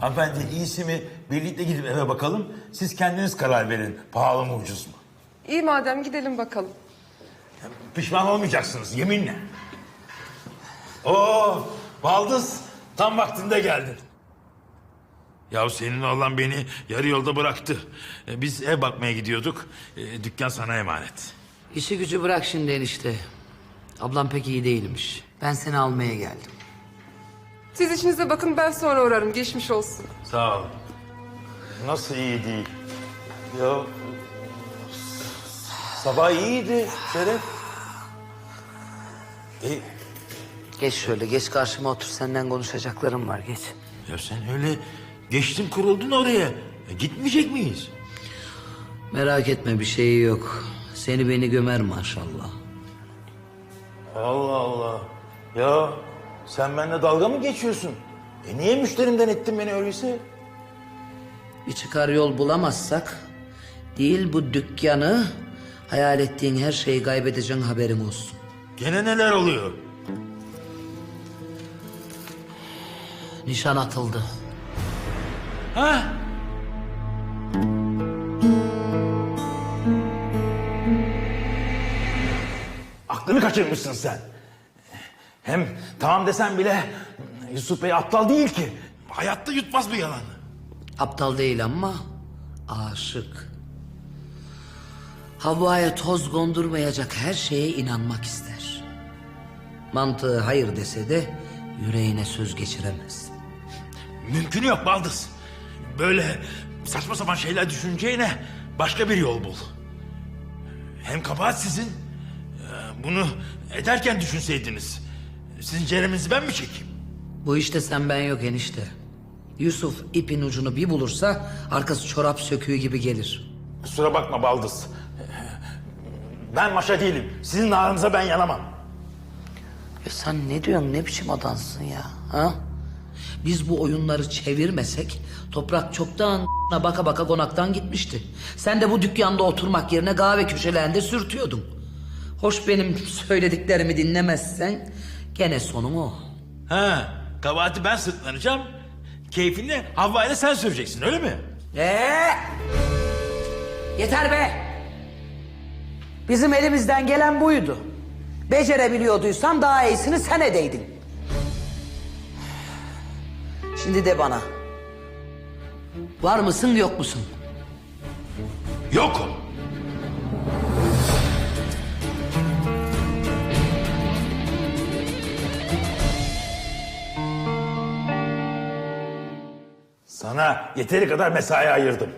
Hanımefendi iyisi mi birlikte gidip eve bakalım. Siz kendiniz karar verin. Pahalı mı ucuz mu? İyi madem gidelim bakalım. Pişman olmayacaksınız yeminle. Oo, Baldız tam vaktinde geldin. Ya senin oğlan beni yarı yolda bıraktı. E, Biz ev bakmaya gidiyorduk. E, Dükkan sana emanet. İşi gücü bırak şimdi enişte. Ablam pek iyi değilmiş. Ben seni almaya geldim. Siz işinize bakın ben sonra uğrarım. Geçmiş olsun. Sağ ol. Nasıl iyi değil? Ya sabah iyiydi Şeref. E, Geç şöyle, geç karşıma otur. Senden konuşacaklarım var, geç. ya sen öyle geçtin kuruldun oraya. E, gitmeyecek miyiz? Merak etme bir şeyi yok. Seni beni gömer maşallah. Allah Allah. Ya sen benimle dalga mı geçiyorsun? E niye müşterimden ettin beni öyleyse? Bir çıkar yol bulamazsak... ...değil bu dükkanı... ...hayal ettiğin her şeyi kaybedeceğin haberin olsun. Gene neler oluyor? Nişan atıldı. Ha? Aklını kaçırmışsın sen. Hem tamam desen bile Yusuf Bey aptal değil ki. Hayatta yutmaz bu yalanı. Aptal değil ama aşık. Havva'ya toz kondurmayacak her şeye inanmak ister. Mantığı hayır dese de yüreğine söz geçiremez. Mümkünü yok Baldız. Böyle saçma sapan şeyler düşüneceğine başka bir yol bul. Hem kabahat sizin. Ee, Bunu ederken düşünseydiniz. Sizin cereminizi ben mi çekeyim? Bu işte sen ben yok enişte. Yusuf ipin ucunu bir bulursa arkası çorap söküğü gibi gelir. Kusura bakma Baldız. Ben maşa değilim. Sizin ağrınıza ben yanamam. Ya sen ne diyorsun ne biçim adamsın ya ha? Biz bu oyunları çevirmesek toprak çoktan baka baka konaktan gitmişti. Sen de bu dükkanda oturmak yerine kahve köşelerinde sürtüyordun. Hoş benim söylediklerimi dinlemezsen gene sonun o. Ha, kabahati ben sırtlanacağım. Keyfini Havva ile sen süreceksin öyle mi? Ee? Yeter be! Bizim elimizden gelen buydu. Becerebiliyorduysan daha iyisini sen edeydin. Şimdi de bana. Var mısın yok musun? Yok Sana yeteri kadar mesai ayırdım.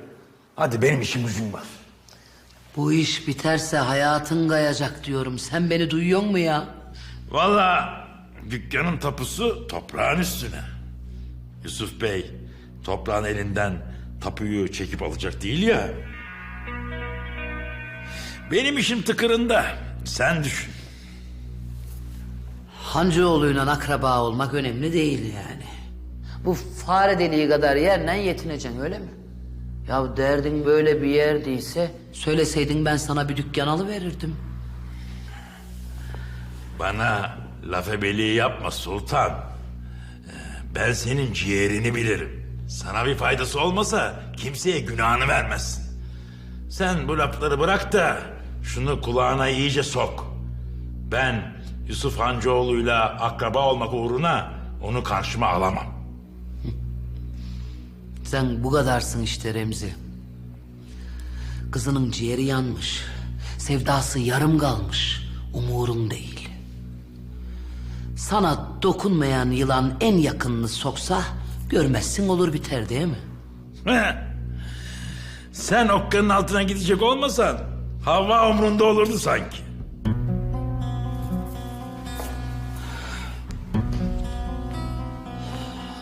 Hadi benim işim gücüm var. Bu iş biterse hayatın kayacak diyorum. Sen beni duyuyor mu ya? Vallahi dükkanın tapusu toprağın üstüne. Yusuf Bey toprağın elinden tapuyu çekip alacak değil ya. Benim işim tıkırında. Sen düşün. Hancıoğlu'yla akraba olmak önemli değil yani. Bu fare deliği kadar yerle yetineceksin öyle mi? Ya derdin böyle bir yerdiyse söyleseydin ben sana bir dükkan alıverirdim. Bana laf ebeliği yapma sultan. Ee, Ben senin ciğerini bilirim. Sana bir faydası olmasa kimseye günahını vermezsin. Sen bu lafları bırak da şunu kulağına iyice sok. Ben Yusuf Hancıoğlu'yla akraba olmak uğruna onu karşıma alamam. Sen bu kadarsın işte Remzi. Kızının ciğeri yanmış. Sevdası yarım kalmış. Umurun değil. Sana dokunmayan yılan en yakınını soksa görmezsin olur biter değil mi? Sen okkanın altına gidecek olmasan hava umrunda olurdu sanki.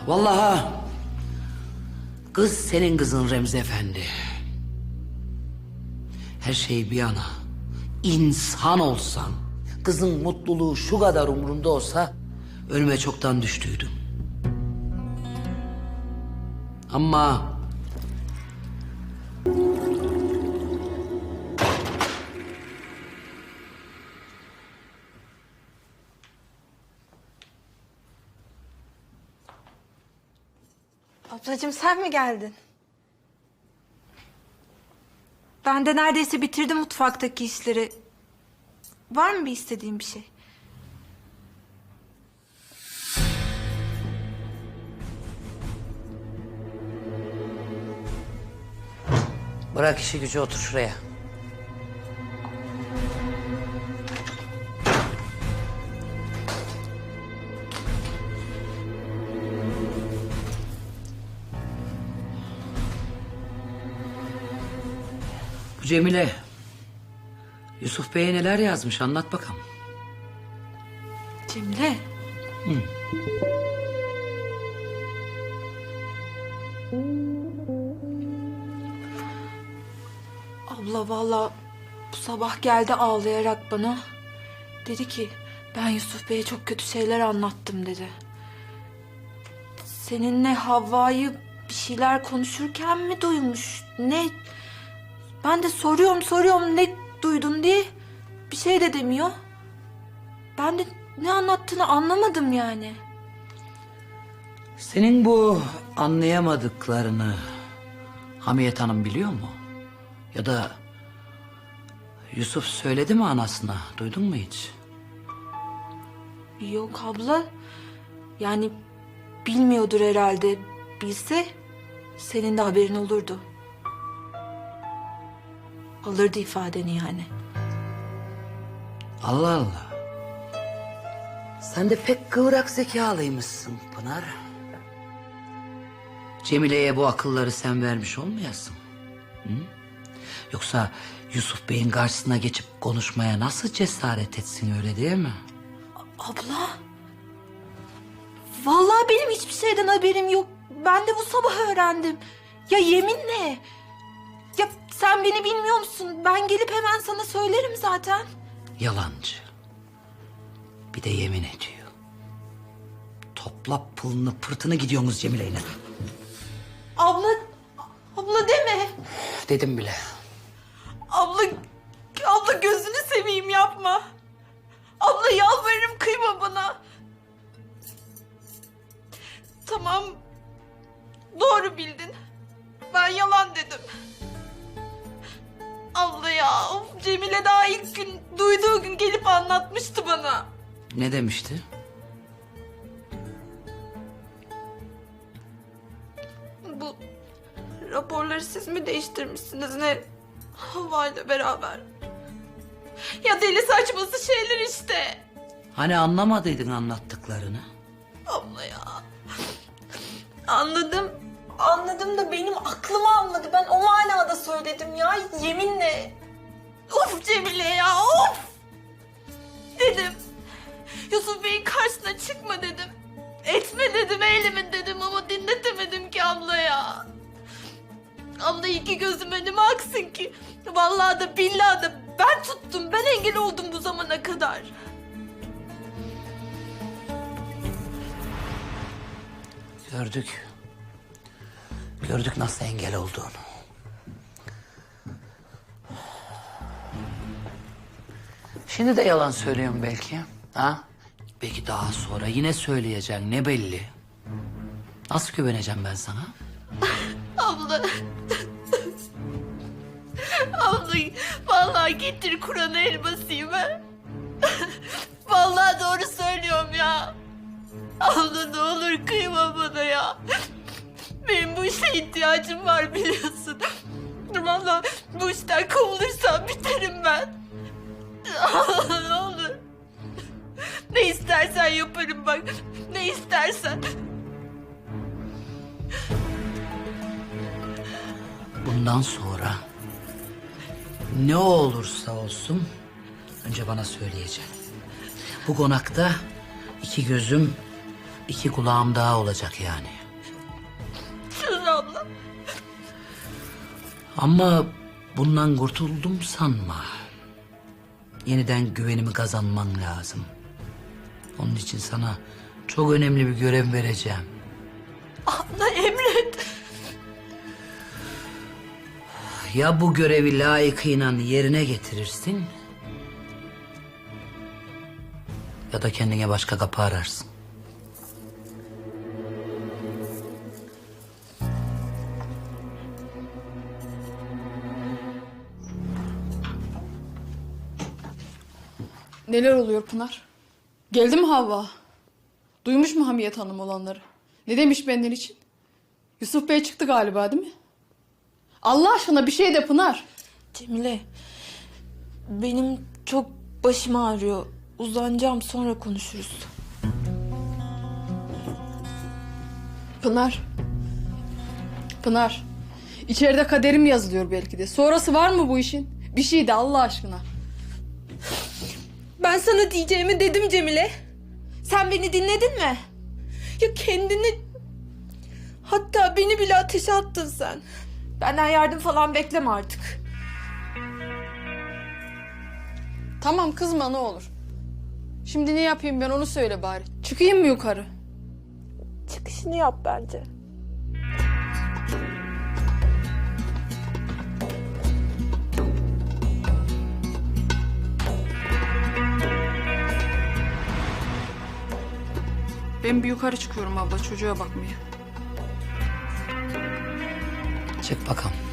Vallahi kız senin kızın Remzi Efendi. Her şey bir yana. insan olsan, kızın mutluluğu şu kadar umrunda olsa önüme çoktan düştüydüm. Ama Ablacığım sen mi geldin? Ben de neredeyse bitirdim mutfaktaki işleri. Var mı bir istediğin bir şey? Bırak işi gücü otur şuraya. Cemile. Yusuf Bey'e neler yazmış anlat bakalım. Cemile. Abla valla bu sabah geldi ağlayarak bana. Dedi ki ben Yusuf Bey'e çok kötü şeyler anlattım dedi. Seninle Havva'yı bir şeyler konuşurken mi duymuş? Ne? Ben de soruyorum soruyorum ne duydun diye bir şey de demiyor. Ben de ne anlattığını anlamadım yani. Senin bu anlayamadıklarını Hamiyet Hanım biliyor mu? Ya da Yusuf söyledi mi anasına? Duydun mu hiç? Yok abla. Yani bilmiyordur herhalde. Bilse senin de haberin olurdu. Alırdı ifadeni yani. Allah Allah. Sen de pek kıvrak zekalıymışsın Pınar. Cemile'ye bu akılları sen vermiş olmayasın. Hı? Yoksa Yusuf Bey'in karşısına geçip konuşmaya nasıl cesaret etsin öyle değil mi? Abla. Vallahi benim hiçbir şeyden haberim yok. Ben de bu sabah öğrendim. Ya yeminle. Ya sen beni bilmiyor musun? Ben gelip hemen sana söylerim zaten. Yalancı. Bir de yemin ediyor. Topla pılını pırtını gidiyorsunuz Cemile'yle. Abla, abla deme. Dedim bile. Abla, abla gözünü seveyim yapma. Abla yalvarırım kıyma bana. Tamam. Doğru bildin. Ben yalan dedim. Abla ya of, Cemile daha ilk gün duyduğu gün gelip anlatmıştı bana. Ne demişti? Bu raporları siz mi değiştirmişsiniz ne havayla beraber? Ya deli saçması şeyler işte. Hani anlamadıydın anlattıklarını? Abla ya. Anladım. Anladım da benim aklımı almadı. Ben o manada söyledim ya. Yeminle. Of Cemile ya of. Dedim. Yusuf Bey'in karşısına çıkma dedim. Etme dedim eylemin dedim ama dinletemedim ki abla ya. Abla iki gözüm önüme aksın ki. Vallahi da billahi da ben tuttum. Ben engel oldum bu zamana kadar. Gördük. Gördük nasıl engel olduğunu. Şimdi de yalan söylüyorum belki. Ha? Belki daha sonra yine söyleyeceksin ne belli. Nasıl güveneceğim ben sana? Abla. Abla vallahi getir Kur'an'ı elmasıyım ben. vallahi doğru söylüyorum ya. Abla ne olur kıyma bana ya. Benim bu işe ihtiyacım var biliyorsun. Vallahi bu işten kovulursam biterim ben. ne olur. Ne istersen yaparım bak. Ne istersen. Bundan sonra ne olursa olsun önce bana söyleyeceksin. Bu konakta iki gözüm, iki kulağım daha olacak yani. Abla. Ama bundan kurtuldum sanma. Yeniden güvenimi kazanman lazım. Onun için sana çok önemli bir görev vereceğim. Abla emret. Ya bu görevi layıkıyla yerine getirirsin... ...ya da kendine başka kapı ararsın. Neler oluyor Pınar? Geldi mi Havva? Duymuş mu Hamiyet Hanım olanları? Ne demiş benden için? Yusuf Bey çıktı galiba değil mi? Allah aşkına bir şey de Pınar. Cemile, benim çok başım ağrıyor. Uzanacağım sonra konuşuruz. Pınar. Pınar. İçeride kaderim yazılıyor belki de. Sonrası var mı bu işin? Bir şey de Allah aşkına. Ben sana diyeceğimi dedim Cemile. Sen beni dinledin mi? Ya kendini... Hatta beni bile ateşe attın sen. Benden yardım falan bekleme artık. Tamam kızma ne olur. Şimdi ne yapayım ben onu söyle bari. Çıkayım mı yukarı? Çıkışını yap bence. Ben bir yukarı çıkıyorum abla çocuğa bakmaya. Çık bakalım.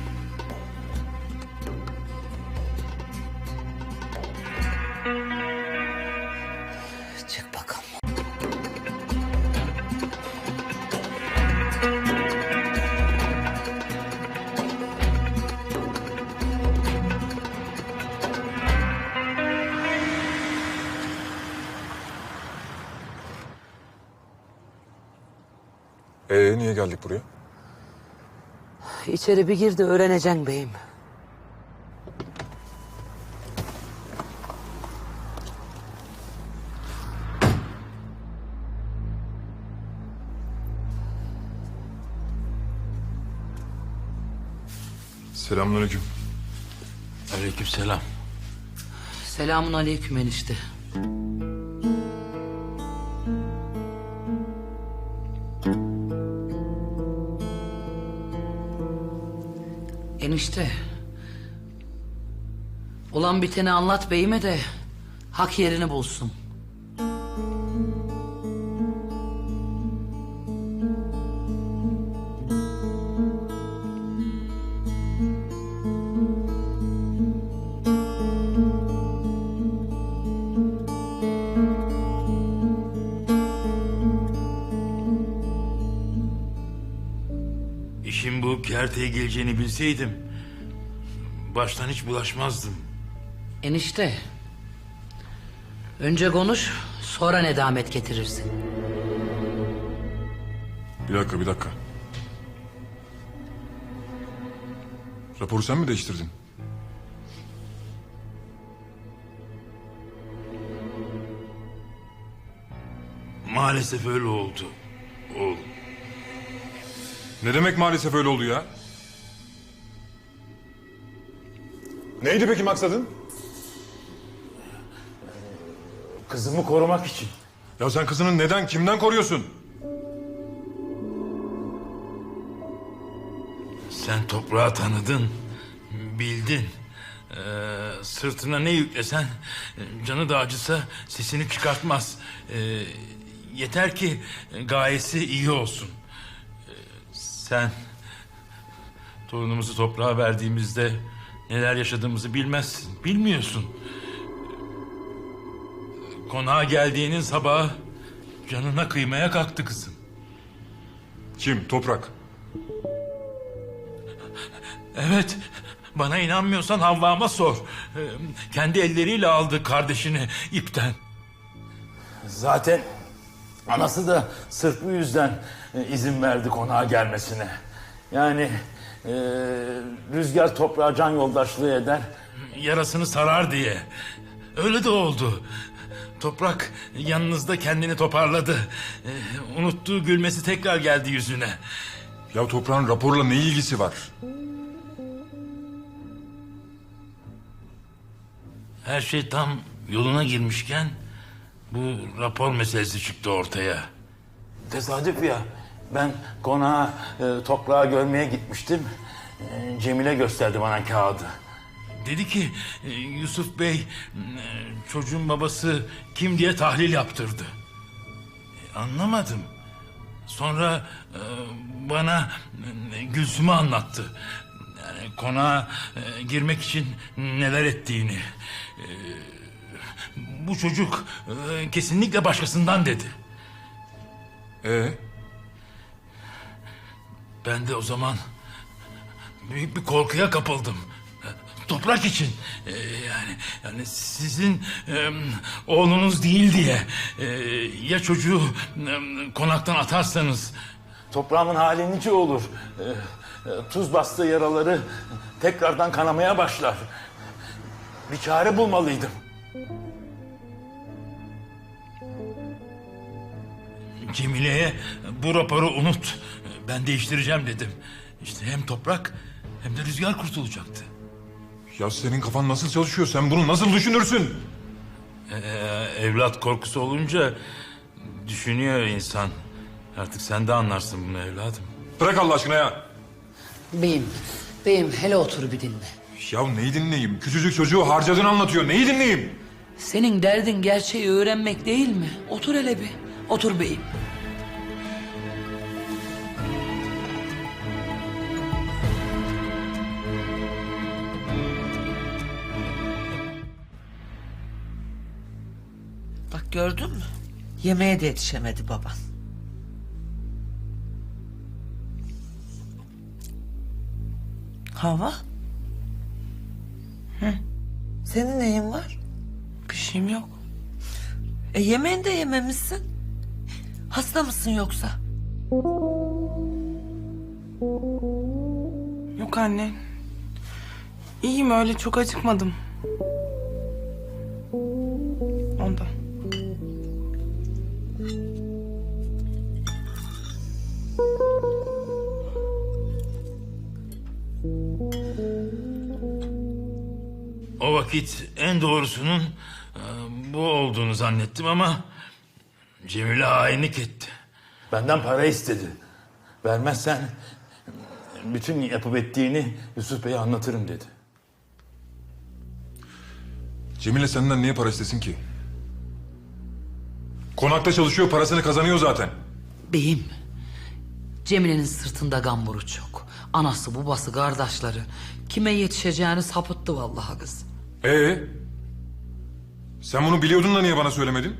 Ee niye geldik buraya? İçeri bir gir de öğreneceksin beyim. Selamünaleyküm. Aleykümselam. Selamun aleyküm enişte. Enişte. Olan biteni anlat beyime de hak yerini bulsun. Kerteye geleceğini bilseydim... ...baştan hiç bulaşmazdım. Enişte. Önce konuş, sonra nedamet getirirsin. Bir dakika bir dakika. Raporu sen mi değiştirdin? Maalesef öyle oldu. Oğlum. Ne demek maalesef öyle oldu ya? Neydi peki maksadın? Kızımı korumak için. Ya sen kızını neden, kimden koruyorsun? Sen toprağı tanıdın, bildin. Ee, sırtına ne yüklesen canı da acısa sesini çıkartmaz. Ee, yeter ki gayesi iyi olsun. Ee, sen torunumuzu toprağa verdiğimizde neler yaşadığımızı bilmezsin, bilmiyorsun. Konağa geldiğinin sabahı canına kıymaya kalktı kızım. Kim? Toprak. Evet. Bana inanmıyorsan Havva'ma sor. Ee, Kendi elleriyle aldı kardeşini ipten. Zaten anası da sırf bu yüzden e, izin verdi konağa gelmesine. Yani e, rüzgar toprağa can yoldaşlığı eder. Yarasını sarar diye. Öyle de oldu. Toprak yanınızda kendini toparladı. E, unuttuğu gülmesi tekrar geldi yüzüne. Ya toprağın raporla ne ilgisi var? Her şey tam yoluna girmişken bu rapor meselesi çıktı ortaya. Tesadüf ya. Ben konağa e, toprağı görmeye gitmiştim. E, Cemile gösterdi bana kağıdı. Dedi ki e, Yusuf Bey e, çocuğun babası kim diye tahlil yaptırdı. E, anlamadım. Sonra e, bana e, Gülsüm'ü anlattı. Yani konağa e, girmek için neler ettiğini. E, bu çocuk e, kesinlikle başkasından dedi. Ee, Ben de o zaman büyük bir korkuya kapıldım. Toprak için Ee, yani yani sizin e, oğlunuz değil diye Ee, ya çocuğu e, konaktan atarsanız toprağın hali nice olur. E, tuz bastığı yaraları tekrardan kanamaya başlar. Bir çare bulmalıydım. Cemile'ye bu raporu unut. Ben değiştireceğim dedim. İşte hem toprak hem de rüzgar kurtulacaktı. ya senin kafan nasıl çalışıyor? Sen bunu nasıl düşünürsün? Ee, evlat korkusu olunca düşünüyor insan. Artık sen de anlarsın bunu evladım. Bırak Allah aşkına ya. Beyim, beyim hele otur bir dinle. Ya neyi dinleyeyim? Küçücük çocuğu harcadığını anlatıyor. Neyi dinleyeyim? Senin derdin gerçeği öğrenmek değil mi? Otur hele bir. Otur beyim. Gördün mü? Yemeğe de yetişemedi baban. Hava? Hı? Senin neyin var? Bir şeyim yok. E yemeğini de yememişsin. Hasta mısın yoksa? Yok anne. İyiyim öyle çok acıkmadım. Ondan. O vakit en doğrusunun e, bu olduğunu zannettim ama Cemile hainlik etti. Benden para istedi. Vermezsen bütün yapıp ettiğini Yusuf Bey'e anlatırım dedi. Cemile senden niye para istesin ki? Konakta çalışıyor, parasını kazanıyor zaten. Beyim, Cemile'nin sırtında gamburu çok. Anası, babası, kardeşleri. Kime yetişeceğini sapıttı vallahi kız. Ee? Sen bunu biliyordun da niye bana söylemedin?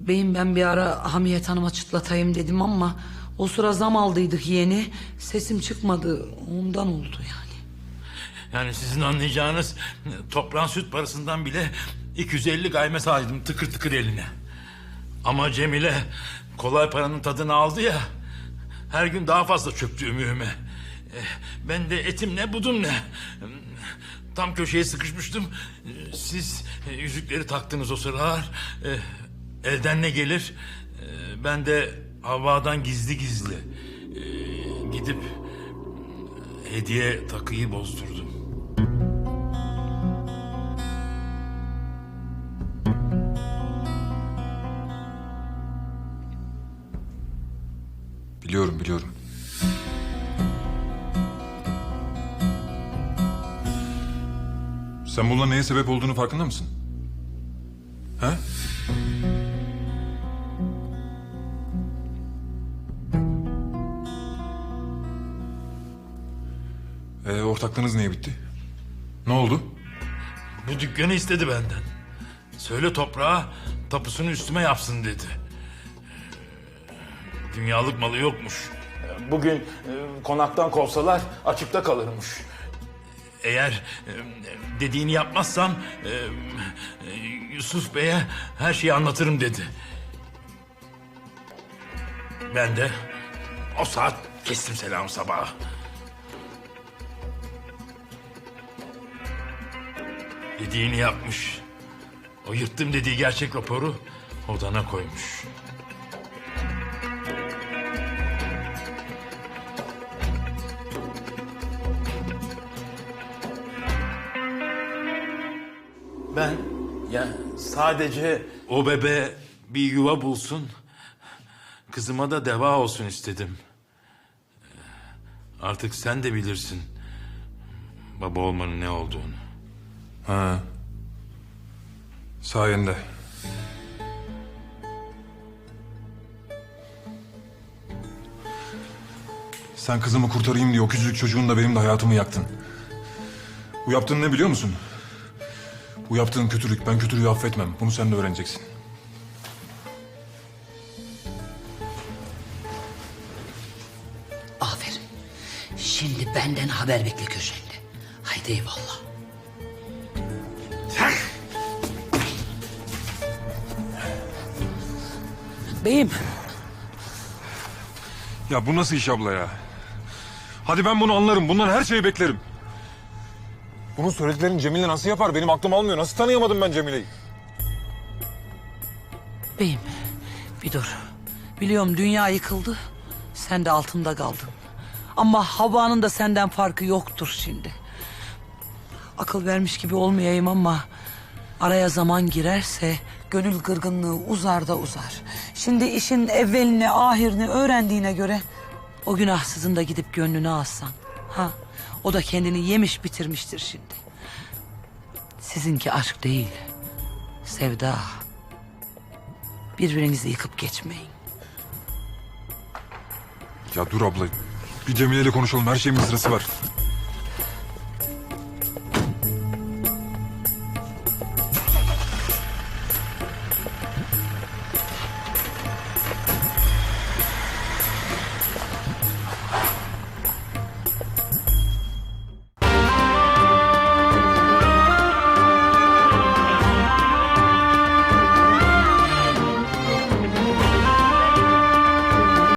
Beyim ben bir ara Hamiyet Hanım'a çıtlatayım dedim ama... ...o sıra zam aldıydık yeni. Sesim çıkmadı. Ondan oldu yani. Yani sizin anlayacağınız toprağın süt parasından bile 250 gayme saydım tıkır tıkır eline. Ama Cemile kolay paranın tadını aldı ya. Her gün daha fazla çöktü ümüğüme. Eh, Ben de etim ne budum ne. Tam köşeye sıkışmıştım. Siz eh, yüzükleri taktınız o sıralar. Eh, Elden ne gelir? Ben de havadan gizli gizli gidip hediye takıyı bozdurdum. Biliyorum, biliyorum. Sen bununla neye sebep olduğunu farkında mısın? Ha? Ee, ortaklığınız niye bitti? Ne oldu? Bu dükkanı istedi benden. Söyle toprağa tapusunu üstüme yapsın dedi. Dünyalık malı yokmuş. Bugün e, konaktan kovsalar açıkta kalırmış. Eğer e, dediğini yapmazsam e, e, Yusuf Bey'e her şeyi anlatırım dedi. Ben de o saat kestim selam sabaha. Dediğini yapmış. O yırttım dediği gerçek raporu odana koymuş. Ben ya sadece o bebe bir yuva bulsun. Kızıma da deva olsun istedim. Artık sen de bilirsin baba olmanın ne olduğunu. Ha. Sayende. Sen kızımı kurtarayım diye o küçücük çocuğun da benim de hayatımı yaktın. Bu yaptığın ne biliyor musun? Bu yaptığın kötülük. Ben kötülüğü affetmem. Bunu sen de öğreneceksin. Aferin. Şimdi benden haber bekle köşende. Haydi eyvallah. Beyim, Ya bu nasıl iş abla ya? Hadi ben bunu anlarım. Bundan her şeyi beklerim. Bunun söylediklerini Cemile nasıl yapar? Benim aklım almıyor. Nasıl tanıyamadım ben Cemile'yi? beyim bir dur. Biliyorum dünya yıkıldı. Sen de altında kaldın. Ama Havva'nın da senden farkı yoktur şimdi. Akıl vermiş gibi olmayayım ama araya zaman girerse gönül gırgınlığı uzar da uzar. Şimdi işin evvelini ahirini öğrendiğine göre o günahsızın da gidip gönlünü alsan. Ha, o da kendini yemiş bitirmiştir şimdi. Sizinki aşk değil, sevda. Birbirinizi yıkıp geçmeyin. Ya dur abla. Bir Cemile ile konuşalım. Her şeyin bir sırası var.